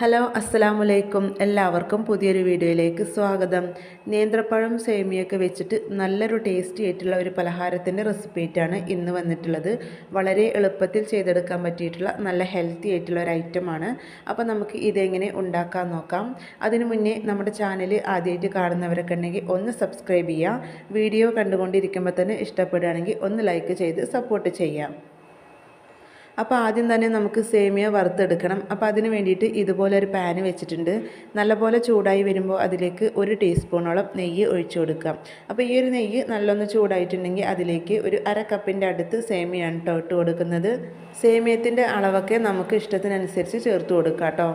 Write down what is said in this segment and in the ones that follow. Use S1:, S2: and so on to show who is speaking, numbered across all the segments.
S1: Hello അസ്സലാമു അലൈക്കും എല്ലാവർക്കും പുതിയൊരു വീഡിയോയിലേക്ക് സ്വാഗതം. നേന്ത്രപ്പഴം സേമിയൊക്കെ വെച്ചിട്ട് നല്ലൊരു ടേസ്റ്റി ആയിട്ടുള്ള ഒരു പലഹാരത്തിന്റെ റെസിപ്പിയിട്ടാണ് ഇന്ന് വന്നിട്ടുള്ളത്. വളരെ എളുപ്പത്തിൽ ചെയ്തെടുക്കാൻ പറ്റിയിട്ടുള്ള നല്ല ഹെൽത്തി ആയിട്ടുള്ള ഒരു ഐറ്റമാണ്. അപ്പോൾ നമുക്ക് ഇതെങ്ങനെ ഉണ്ടാക്കാൻ നോക്കാം. അതിനു മുന്നേ നമ്മുടെ ചാനൽ ആദ്യമായിട്ട് കാണുന്നവരൊക്കെ ഉണ്ടെങ്കിൽ ഒന്ന് സബ്സ്ക്രൈബ് ചെയ്യുക. വീഡിയോ കണ്ടുകൊണ്ടിരിക്കുമ്പോൾ തന്നെ ഇഷ്ടപ്പെടുകയാണെങ്കിൽ ഒന്ന് ലൈക്ക് ചെയ്ത് സപ്പോർട്ട് ചെയ്യാം അപ്പോൾ ആദ്യം തന്നെ നമുക്ക് സേമിയ വറുത്തെടുക്കണം. അപ്പോൾ അതിന് വേണ്ടിയിട്ട് ഇതുപോലെ ഒരു പാന് വെച്ചിട്ടുണ്ട്. നല്ലപോലെ ചൂടായി വരുമ്പോൾ അതിലേക്ക് ഒരു ടീസ്പൂണോളം നെയ്യ് ഒഴിച്ചു കൊടുക്കാം. അപ്പോൾ ഈ ഒരു നെയ്യ് നല്ലൊന്ന് ചൂടായിട്ടുണ്ടെങ്കിൽ അതിലേക്ക് ഒരു അര കപ്പിന്റെ അടുത്ത് സേമിയാണ് കേട്ടോ ഇട്ട് കൊടുക്കുന്നത്. സേമിയത്തിന്റെ അളവൊക്കെ നമുക്ക് ഇഷ്ടത്തിനനുസരിച്ച് ചേർത്ത് കൊടുക്കാം കേട്ടോ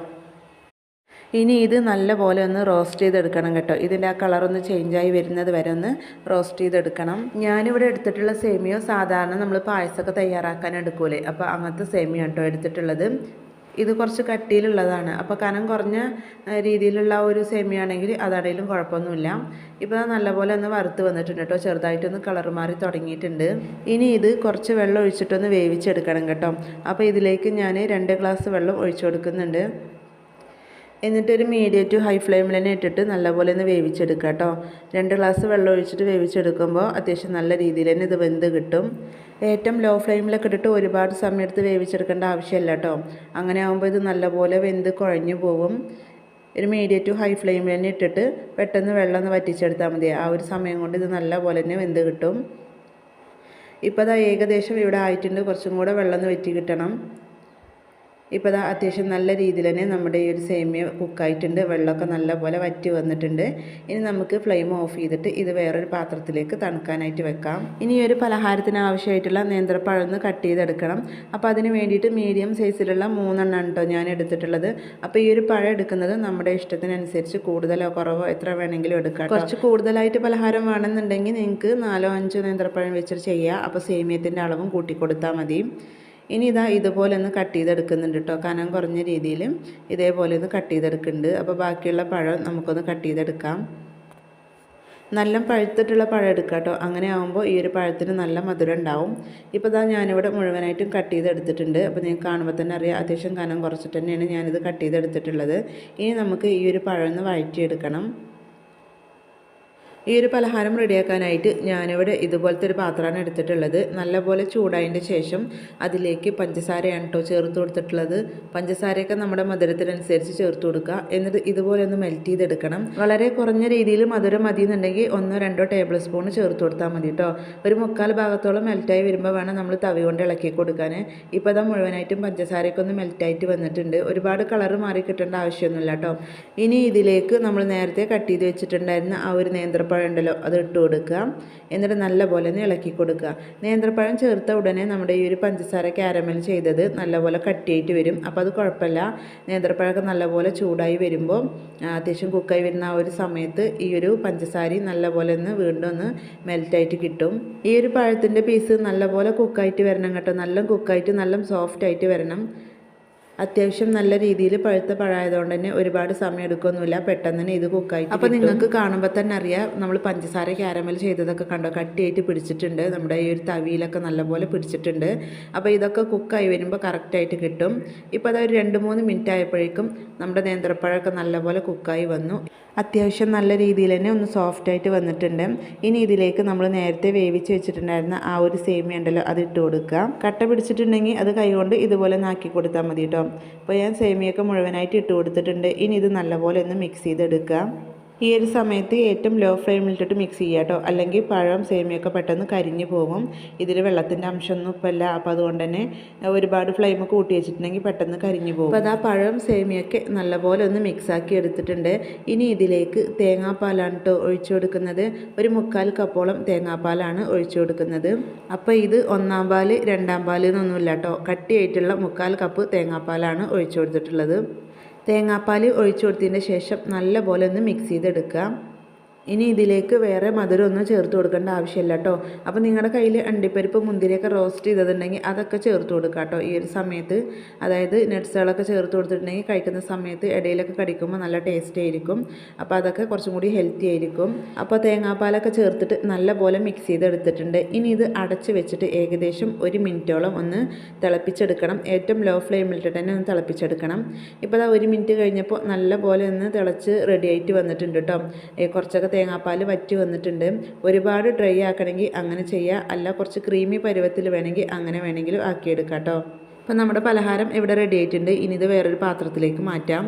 S1: ഇനി ഇത് നല്ലപോലെ ഒന്ന് റോസ്റ്റ് ചെയ്തെടുക്കണം കേട്ടോ. ഇതിന്റെ ആ കളറൊന്ന് ചേഞ്ചായി വരുന്നത് വരെ ഒന്ന് റോസ്റ്റ് ചെയ്തെടുക്കണം. ഞാനിവിടെ എടുത്തിട്ടുള്ള സേമിയോ സാധാരണ നമ്മൾ പായസമൊക്കെ തയ്യാറാക്കാൻ എടുക്കൂലേ. അപ്പോൾ അങ്ങനത്തെ സേമിയ കേട്ടോ എടുത്തിട്ടുള്ളത്. ഇത് കുറച്ച് കട്ടിയിലുള്ളതാണ്. അപ്പോൾ കനം കുറഞ്ഞ രീതിയിലുള്ള ഒരു സേമിയാണെങ്കിൽ അതാണെങ്കിലും കുഴപ്പമൊന്നുമില്ല. ഇപ്പോൾ നല്ലപോലെ ഒന്ന് വറുത്ത് വന്നിട്ടുണ്ട് കേട്ടോ. ചെറുതായിട്ടൊന്ന് കളർ മാറി തുടങ്ങിയിട്ടുണ്ട്. ഇനി ഇത് കുറച്ച് വെള്ളം ഒഴിച്ചിട്ടൊന്ന് വേവിച്ചെടുക്കണം കേട്ടോ. അപ്പോൾ ഇതിലേക്ക് ഞാൻ രണ്ട് ഗ്ലാസ് വെള്ളം ഒഴിച്ചു കൊടുക്കുന്നുണ്ട്. എന്നിട്ടൊരു മീഡിയം ടു ഹൈ ഫ്ലെയിമിൽ തന്നെ ഇട്ടിട്ട് നല്ലപോലെ ഒന്ന് വേവിച്ചെടുക്കുക കേട്ടോ. രണ്ട് ഗ്ലാസ് വെള്ളം ഒഴിച്ചിട്ട് വേവിച്ചെടുക്കുമ്പോൾ അത്യാവശ്യം നല്ല രീതിയിൽ തന്നെ ഇത് വെന്ത് കിട്ടും. ഏറ്റവും ലോ ഫ്ലെയിമിലൊക്കെ ഇട്ടിട്ട് ഒരുപാട് സമയം എടുത്ത് വേവിച്ചെടുക്കേണ്ട ആവശ്യമില്ല കേട്ടോ. അങ്ങനെ ആകുമ്പോൾ ഇത് നല്ലപോലെ വെന്ത് കുഴഞ്ഞു പോകും ഒരു മീഡിയം ടു ഹൈ ഫ്ലെയിമിൽ തന്നെ ഇട്ടിട്ട് പെട്ടെന്ന് വെള്ളം ഒന്ന് വറ്റിച്ചെടുത്താൽ മതി. ആ ഒരു സമയം കൊണ്ട് ഇത് നല്ലപോലെ തന്നെ വെന്ത് കിട്ടും. ഇപ്പോൾ അത് ഏകദേശം ഇവിടെ ആയിട്ടുണ്ട്. കുറച്ചും കൂടെ വെള്ളം ഒന്ന് വറ്റി കിട്ടണം. ഇപ്പോൾ അത് അത്യാവശ്യം നല്ല രീതിയിൽ തന്നെ നമ്മുടെ ഈ ഒരു സേമിയ കുക്കായിട്ടുണ്ട്. വെള്ളമൊക്കെ നല്ലപോലെ വറ്റി വന്നിട്ടുണ്ട്. ഇനി നമുക്ക് ഫ്ലെയിം ഓഫ് ചെയ്തിട്ട് ഇത് വേറൊരു പാത്രത്തിലേക്ക് തണുക്കാനായിട്ട് വെക്കാം. ഇനി ഒരു പലഹാരത്തിന് ആവശ്യമായിട്ടുള്ള നേന്ത്രപ്പഴം ഒന്ന് കട്ട് ചെയ്തെടുക്കണം. അപ്പോൾ അതിന് വേണ്ടിയിട്ട് മീഡിയം സൈസിലുള്ള മൂന്നെണ്ണം കേട്ടോ ഞാൻ എടുത്തിട്ടുള്ളത്. അപ്പോൾ ഈ ഒരു പഴം എടുക്കുന്നത് നമ്മുടെ ഇഷ്ടത്തിനനുസരിച്ച് കൂടുതലോ കുറവോ എത്ര വേണമെങ്കിലും എടുക്കാം കുറച്ച് കൂടുതലായിട്ട് പലഹാരം വേണമെന്നുണ്ടെങ്കിൽ നിങ്ങൾക്ക് നാലോ അഞ്ചോ നേന്ത്രപ്പഴം വെച്ചിട്ട് ചെയ്യുക അപ്പോൾ സേമിയത്തിന്റെ അളവും കൂട്ടിക്കൊടുത്താൽ മതി. ഇനി ഇതാ ഇതുപോലെ ഒന്ന് കട്ട് ചെയ്തെടുക്കുന്നുണ്ട് കേട്ടോ കനം കുറഞ്ഞ രീതിയിൽ ഇതേപോലെ ഒന്ന് കട്ട് ചെയ്തെടുക്കുന്നുണ്ട്. അപ്പോൾ ബാക്കിയുള്ള പഴം നമുക്കൊന്ന് കട്ട് ചെയ്തെടുക്കാം. നല്ല പഴുത്തിട്ടുള്ള പഴം എടുക്കുക കേട്ടോ അങ്ങനെ ആകുമ്പോൾ ഈ ഒരു പഴത്തിന് നല്ല മധുരം ഉണ്ടാവും. ഇപ്പോൾ ഇതാ ഞാനിവിടെ മുഴുവനായിട്ടും കട്ട് ചെയ്തെടുത്തിട്ടുണ്ട്. അപ്പോൾ നിങ്ങൾക്ക് കാണുമ്പോൾ തന്നെ അറിയാം അത്യാവശ്യം കനം കുറച്ചിട്ട് തന്നെയാണ് ഞാനിത് കട്ട് ചെയ്തെടുത്തിട്ടുള്ളത്. ഇനി നമുക്ക് ഈ ഒരു പഴം ഒന്ന് വഴറ്റിയെടുക്കണം. ഈ ഒരു പലഹാരം റെഡിയാക്കാനായിട്ട് ഞാനിവിടെ ഇതുപോലത്തെ ഒരു പാത്രമാണ് എടുത്തിട്ടുള്ളത്. നല്ലപോലെ ചൂടായതിന്റെ ശേഷം അതിലേക്ക് പഞ്ചസാരയാണ് കേട്ടോ ചേർത്ത് കൊടുത്തിട്ടുള്ളത്. പഞ്ചസാരയൊക്കെ നമ്മുടെ മധുരത്തിനനുസരിച്ച് ചേർത്ത് കൊടുക്കുക. എന്നിട്ട് ഇതുപോലെ ഒന്ന് മെൽറ്റ് ചെയ്തെടുക്കണം. വളരെ കുറഞ്ഞ രീതിയിൽ മധുരം മതി എന്നുണ്ടെങ്കിൽ ഒന്നോ രണ്ടോ ടേബിൾ സ്പൂൺ ചേർത്ത് കൊടുത്താൽ മതി കേട്ടോ ഒരു മുക്കാൽ ഭാഗത്തോളം മെൽറ്റായി വരുമ്പോൾ വേണം നമ്മൾ തവി കൊണ്ട് ഇളക്കി കൊടുക്കാൻ. ഇപ്പോൾ അത് മുഴുവനായിട്ടും പഞ്ചസാരയൊക്കെ ഒന്ന് മെൽറ്റായിട്ട് വന്നിട്ടുണ്ട്. ഒരുപാട് കളർ മാറി കിട്ടേണ്ട ആവശ്യമൊന്നുമില്ല കേട്ടോ ഇനി ഇതിലേക്ക് നമ്മൾ നേരത്തെ കട്ട് ചെയ്ത് വെച്ചിട്ടുണ്ടായിരുന്ന ആ ഒരു നേന്ത്രപ്പഴം നേന്ത്രപ്പഴം ഉണ്ടല്ലോ അത് ഇട്ട് കൊടുക്കുക. എന്നിട്ട് നല്ലപോലെ ഒന്ന് ഇളക്കി കൊടുക്കുക. നേന്ത്രപ്പഴം ചേർത്ത ഉടനെ നമ്മുടെ ഈ ഒരു പഞ്ചസാര ക്യാരമൽ ചെയ്തത് നല്ലപോലെ കട്ടിയായിട്ട് വരും. അപ്പോൾ അത് കുഴപ്പമില്ല. നേന്ത്രപ്പഴമൊക്കെ നല്ലപോലെ ചൂടായി വരുമ്പോൾ അത്യാവശ്യം കുക്കായി വരുന്ന ആ ഒരു സമയത്ത് ഈ ഒരു പഞ്ചസാരയും നല്ലപോലെ ഒന്ന് വീണ്ടും ഒന്ന് മെൽറ്റായിട്ട് കിട്ടും. ഈ ഒരു പഴത്തിന്റെ പീസ് നല്ലപോലെ കുക്കായിട്ട് വരണം കേട്ടോ. നല്ല കുക്കായിട്ട് നല്ല സോഫ്റ്റായിട്ട് വരണം. അത്യാവശ്യം നല്ല രീതിയിൽ പഴുത്ത പഴമായതുകൊണ്ട് തന്നെ ഒരുപാട് സമയം എടുക്കൊന്നുമില്ല പെട്ടെന്ന് തന്നെ ഇത് കുക്കായി അപ്പോൾ നിങ്ങൾക്ക് കാണുമ്പോൾ തന്നെ അറിയാം നമ്മൾ പഞ്ചസാര ക്യാരമൽ ചെയ്തതൊക്കെ കണ്ടോ? കട്ടിയായിട്ട് പിടിച്ചിട്ടുണ്ട്. നമ്മുടെ ഈ ഒരു തവിയിലൊക്കെ നല്ലപോലെ പിടിച്ചിട്ടുണ്ട്. അപ്പോൾ ഇതൊക്കെ കുക്കായി വരുമ്പോൾ കറക്റ്റായിട്ട് കിട്ടും. ഇപ്പോൾ അതൊരു രണ്ട് മൂന്ന് മിനിറ്റ് ആയപ്പോഴേക്കും നമ്മുടെ നേന്ത്രപ്പഴമൊക്കെ നല്ലപോലെ കുക്കായി വന്നു. അത്യാവശ്യം നല്ല രീതിയിൽ തന്നെ ഒന്ന് സോഫ്റ്റ് ആയിട്ട് വന്നിട്ടുണ്ട്. ഇനി ഇതിലേക്ക് നമ്മൾ നേരത്തെ വേവിച്ച് വെച്ചിട്ടുണ്ടായിരുന്ന ആ ഒരു സേമിയ ഉണ്ടല്ലോ അത് ഇട്ട് കൊടുക്കുക. കട്ട പിടിച്ചിട്ടുണ്ടെങ്കിൽ അത് കൈകൊണ്ട് ഇതുപോലെ നാക്കി കൊടുത്താൽ മതി കേട്ടോ. അപ്പോൾ ഞാൻ സേമിയൊക്കെ മുഴുവനായിട്ട് ഇട്ട് കൊടുത്തിട്ടുണ്ട്. ഇനി ഇത് നല്ലപോലെ ഒന്ന് മിക്സ് ചെയ്തെടുക്കുക ഈ ഒരു സമയത്ത് ഏറ്റവും ലോ ഫ്ലെയിമിലിട്ടിട്ട് മിക്സ് ചെയ്യുക കേട്ടോ അല്ലെങ്കിൽ പഴം സേമിയൊക്കെ പെട്ടെന്ന് കരിഞ്ഞു പോകും. ഇതിൽ വെള്ളത്തിന്റെ അംശമൊന്നും ഇപ്പം ഇല്ല. അപ്പോൾ അതുകൊണ്ട് തന്നെ ഒരുപാട് ഫ്ലെയിം കൂട്ടി വെച്ചിട്ടുണ്ടെങ്കിൽ പെട്ടെന്ന് കരിഞ്ഞു പോകും. അപ്പോൾ അത് ആ പഴം സേമിയൊക്കെ നല്ലപോലെ ഒന്ന് മിക്സാക്കി എടുത്തിട്ടുണ്ട്. ഇനി ഇതിലേക്ക് തേങ്ങാപ്പാലാണ് കേട്ടോ ഒഴിച്ചു കൊടുക്കുന്നത്. ഒരു മുക്കാൽ കപ്പോളം തേങ്ങാപ്പാലാണ് ഒഴിച്ചു കൊടുക്കുന്നത്. അപ്പോൾ ഇത് ഒന്നാം പാൽ രണ്ടാം പാൽ എന്നൊന്നുമില്ല കേട്ടോ കട്ടിയായിട്ടുള്ള മുക്കാൽ കപ്പ് തേങ്ങാപ്പാലാണ് ഒഴിച്ചു കൊടുത്തിട്ടുള്ളത്. തേങ്ങാപ്പാൽ ഒഴിച്ചു കൊടുത്തതിന് ശേഷം നല്ലപോലെ ഒന്ന് മിക്സ് ചെയ്തെടുക്കുക. ഇനി ഇതിലേക്ക് വേറെ മധുരം ഒന്നും ചേർത്ത് കൊടുക്കേണ്ട ആവശ്യമില്ല കേട്ടോ അപ്പോൾ നിങ്ങളുടെ കയ്യിൽ അണ്ടിപ്പരിപ്പ് മുന്തിരിയൊക്കെ റോസ്റ്റ് ചെയ്തിട്ടുണ്ടെങ്കിൽ അതൊക്കെ ചേർത്ത് കൊടുക്കുക കേട്ടോ ഈ ഒരു സമയത്ത്. അതായത് നട്സുകളൊക്കെ ചേർത്ത് കൊടുത്തിട്ടുണ്ടെങ്കിൽ കഴിക്കുന്ന സമയത്ത് ഇടയിലൊക്കെ കടിക്കുമ്പോൾ നല്ല ടേസ്റ്റ് ആയിരിക്കും. അപ്പോൾ അതൊക്കെ കുറച്ചും കൂടി ഹെൽത്തി ആയിരിക്കും. അപ്പോൾ തേങ്ങാപ്പാലൊക്കെ ചേർത്തിട്ട് നല്ലപോലെ മിക്സ് ചെയ്തെടുത്തിട്ടുണ്ട്. ഇനി ഇത് അടച്ച് വെച്ചിട്ട് ഏകദേശം ഒരു മിനിറ്റോളം ഒന്ന് തിളപ്പിച്ചെടുക്കണം. ഏറ്റവും ലോ ഫ്ലെയിമിലിട്ട് തന്നെ ഒന്ന് തിളപ്പിച്ചെടുക്കണം. ഇപ്പോൾ അതാ ഒരു മിനിറ്റ് കഴിഞ്ഞപ്പോൾ നല്ലപോലെ ഒന്ന് തിളച്ച് റെഡി ആയിട്ട് വന്നിട്ടുണ്ട് കേട്ടോ കുറച്ചൊക്കെ തേങ്ങാപ്പാൽ വറ്റി വന്നിട്ടുണ്ട്. ഒരുപാട് ഡ്രൈ ആക്കണമെങ്കിൽ അങ്ങനെ ചെയ്യുക അല്ല കുറച്ച് ക്രീമി പരുവത്തിൽ വേണമെങ്കിൽ അങ്ങനെ വേണമെങ്കിലും ആക്കിയെടുക്കാം കേട്ടോ അപ്പോൾ നമ്മുടെ പലഹാരം ഇവിടെ റെഡി ആയിട്ടുണ്ട്. ഇനി ഇത് വേറൊരു പാത്രത്തിലേക്ക് മാറ്റാം.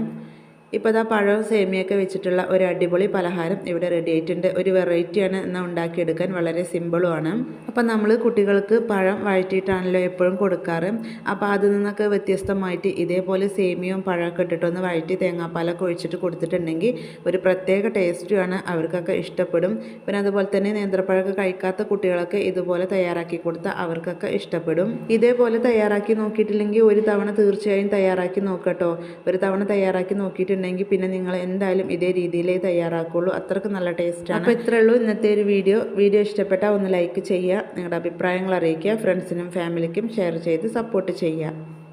S1: ഇപ്പോൾ ഇതാ പഴവും സേമിയൊക്കെ വെച്ചിട്ടുള്ള ഒരു അടിപൊളി പലഹാരം ഇവിടെ റെഡി ആയിട്ടുണ്ട്. ഒരു വെറൈറ്റിയാണ് എന്നാൽ ഉണ്ടാക്കിയെടുക്കാൻ വളരെ സിമ്പിളുമാണ് അപ്പോൾ നമ്മൾ കുട്ടികൾക്ക് പഴം വഴറ്റിയിട്ടാണല്ലോ എപ്പോഴും കൊടുക്കാറ്. അപ്പോൾ അതിൽ നിന്നൊക്കെ വ്യത്യസ്തമായിട്ട് ഇതേപോലെ സേമിയവും പഴമൊക്കെ ഇട്ടിട്ടൊന്ന് വഴറ്റി തേങ്ങാപ്പാലൊക്കെ ഒഴിച്ചിട്ട് കൊടുത്തിട്ടുണ്ടെങ്കിൽ ഒരു പ്രത്യേക ടേസ്റ്റുമാണ് അവർക്കൊക്കെ ഇഷ്ടപ്പെടും. പിന്നെ അതുപോലെ തന്നെ നേന്ത്രപ്പഴമൊക്കെ കഴിക്കാത്ത കുട്ടികളൊക്കെ ഇതുപോലെ തയ്യാറാക്കി കൊടുത്താൽ അവർക്കൊക്കെ ഇഷ്ടപ്പെടും. ഇതേപോലെ തയ്യാറാക്കി നോക്കിയിട്ടില്ലെങ്കിൽ ഒരു തവണ തീർച്ചയായും തയ്യാറാക്കി നോക്കട്ടോ ഒരു തവണ തയ്യാറാക്കി നോക്കിയിട്ടുണ്ടെങ്കിൽ പിന്നെ നിങ്ങൾ എന്തായാലും ഇതേ രീതിയിലേ തയ്യാറാക്കുള്ളൂ. അത്രയ്ക്ക് നല്ല ടേസ്റ്റാണ് അപ്പോൾ ഇത്രയേ ഉള്ളൂ. ഇന്നത്തെ ഒരു വീഡിയോ. വീഡിയോ ഇഷ്ടപ്പെട്ടാൽ ഒന്ന് ലൈക്ക് ചെയ്യുക. നിങ്ങളുടെ അഭിപ്രായങ്ങൾ അറിയിക്കുക. ഫ്രണ്ട്സിനും ഫാമിലിക്കും ഷെയർ ചെയ്ത് സപ്പോർട്ട് ചെയ്യുക.